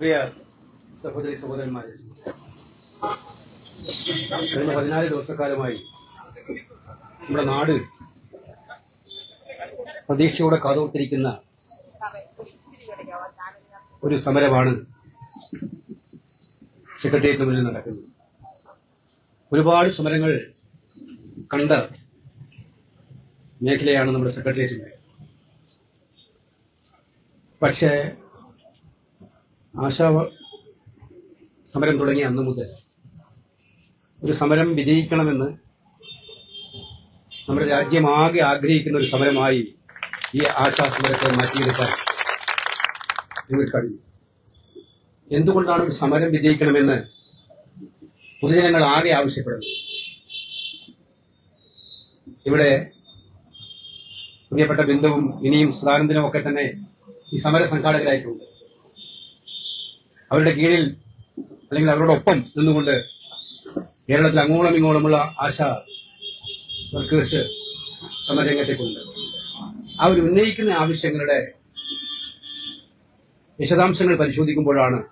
പ്രിയ സഹോദരി സഹോദരന്മാരെ കഴിഞ്ഞ പതിനാല് ദിവസക്കാലമായി നമ്മുടെ നാട് പ്രതീക്ഷയോടെ കാതോർത്തിരിക്കുന്ന ഒരു സമരമാണ് സെക്രട്ടേറിയറ്റിന് മുന്നിൽ നടക്കുന്നത്. ഒരുപാട് സമരങ്ങൾ കണ്ട മേഖലയാണ് നമ്മുടെ സെക്രട്ടേറിയറ്റിന്റെ പക്ഷേ ആശാ സമരം തുടങ്ങിയ അന്നു മുതൽ ഒരു സമരം വിജയിക്കണമെന്ന് നമ്മുടെ രാജ്യമാകെ ആഗ്രഹിക്കുന്ന ഒരു സമരമായി ഈ ആശാ സമരത്തെ മാറ്റിയെടുക്കാൻ നിങ്ങൾക്ക് കഴിയും. എന്തുകൊണ്ടാണ് ഒരു സമരം വിജയിക്കണമെന്ന് പൊതുജനങ്ങൾ ആകെ ആവശ്യപ്പെടുന്നത്? ഇവിടെ പ്രിയപ്പെട്ട ബിന്ദുവും ഇനിയും സദാനന്ദനും ഒക്കെ തന്നെ ഈ സമര സംഘാടകരായിട്ടുണ്ട്. അവരുടെ കീഴിൽ അല്ലെങ്കിൽ അവരോടൊപ്പം നിന്നുകൊണ്ട് കേരളത്തിൽ അങ്ങോളം ഇങ്ങോളമുള്ള ആശ വർക്കേഴ്സ് സമരരംഗത്തേക്കുണ്ട്. അവർ ഉന്നയിക്കുന്ന ആവശ്യങ്ങളുടെ വിശദാംശങ്ങൾ പരിശോധിക്കുമ്പോഴാണ്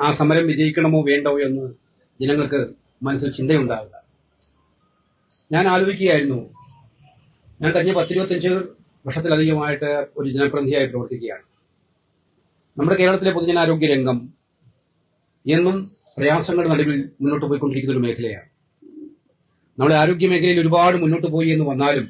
ആ സമരം വിജയിക്കണമോ വേണ്ടോ എന്ന് ജനങ്ങൾക്ക് മനസ്സിൽ ചിന്തയുണ്ടാവുക ഞാൻ ആലോചിക്കുകയായിരുന്നു. ഞാൻ കഴിഞ്ഞ പത്തിരുപത്തഞ്ച് വർഷത്തിലധികമായിട്ട് ഒരു ജനപ്രതിനിധിയായി പ്രവർത്തിക്കുകയാണ്. നമ്മുടെ കേരളത്തിലെ പൊതുജനാരോഗ്യ രംഗം എന്നും പ്രയാസങ്ങളുടെ നടുവിൽ മുന്നോട്ട് പോയിക്കൊണ്ടിരിക്കുന്ന ഒരു മേഖലയാണ്. നമ്മുടെ ആരോഗ്യ മേഖലയിൽ ഒരുപാട് മുന്നോട്ട് പോയി എന്ന് വന്നാലും